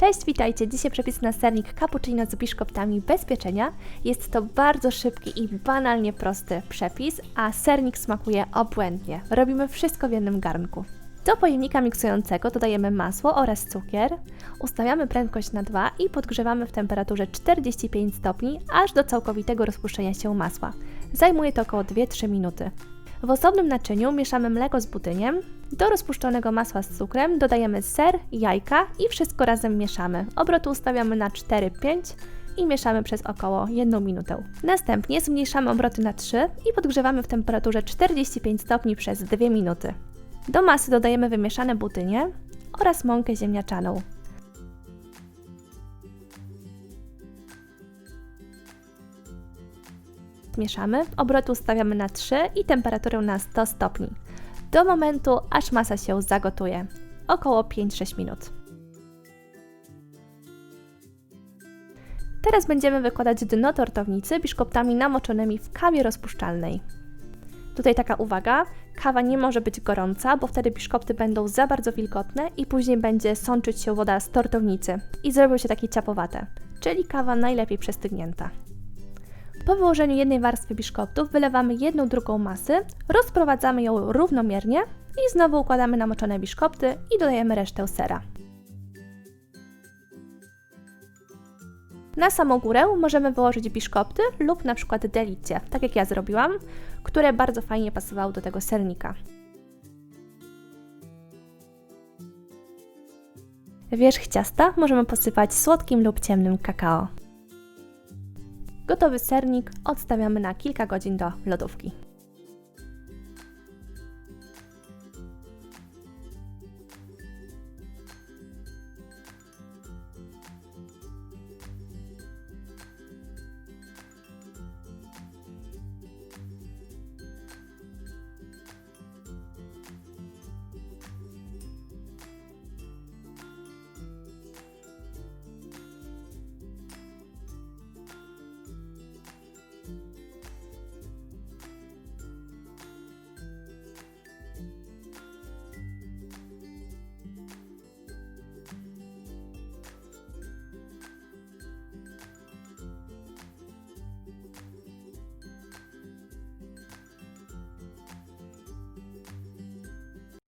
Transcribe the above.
Cześć, witajcie! Dzisiaj przepis na sernik cappuccino z biszkoptami bez pieczenia. Jest to bardzo szybki i banalnie prosty przepis, a sernik smakuje obłędnie. Robimy wszystko w jednym garnku. Do pojemnika miksującego dodajemy masło oraz cukier, ustawiamy prędkość na 2 i podgrzewamy w temperaturze 45 stopni, aż do całkowitego rozpuszczenia się masła. Zajmuje to około 2-3 minuty. W osobnym naczyniu mieszamy mleko z butyniem. Do rozpuszczonego masła z cukrem dodajemy ser, jajka i wszystko razem mieszamy. Obroty ustawiamy na 4-5 i mieszamy przez około 1 minutę. Następnie zmniejszamy obroty na 3 i podgrzewamy w temperaturze 45 stopni przez 2 minuty. Do masy dodajemy wymieszane butynie oraz mąkę ziemniaczaną. Mieszamy, obroty ustawiamy na 3 i temperaturę na 100 stopni. Do momentu, aż masa się zagotuje. Około 5-6 minut. Teraz będziemy wykładać dno tortownicy biszkoptami namoczonymi w kawie rozpuszczalnej. Tutaj taka uwaga, kawa nie może być gorąca, bo wtedy biszkopty będą za bardzo wilgotne i później będzie sączyć się woda z tortownicy i zrobią się takie ciapowate, czyli kawa najlepiej przestygnięta. Po wyłożeniu jednej warstwy biszkoptów wylewamy jedną drugą masy, rozprowadzamy ją równomiernie i znowu układamy namoczone biszkopty i dodajemy resztę sera. Na samą górę możemy wyłożyć biszkopty lub na przykład delicje, tak jak ja zrobiłam, które bardzo fajnie pasowały do tego sernika. Wierzch ciasta możemy posypać słodkim lub ciemnym kakao. Gotowy sernik odstawiamy na kilka godzin do lodówki.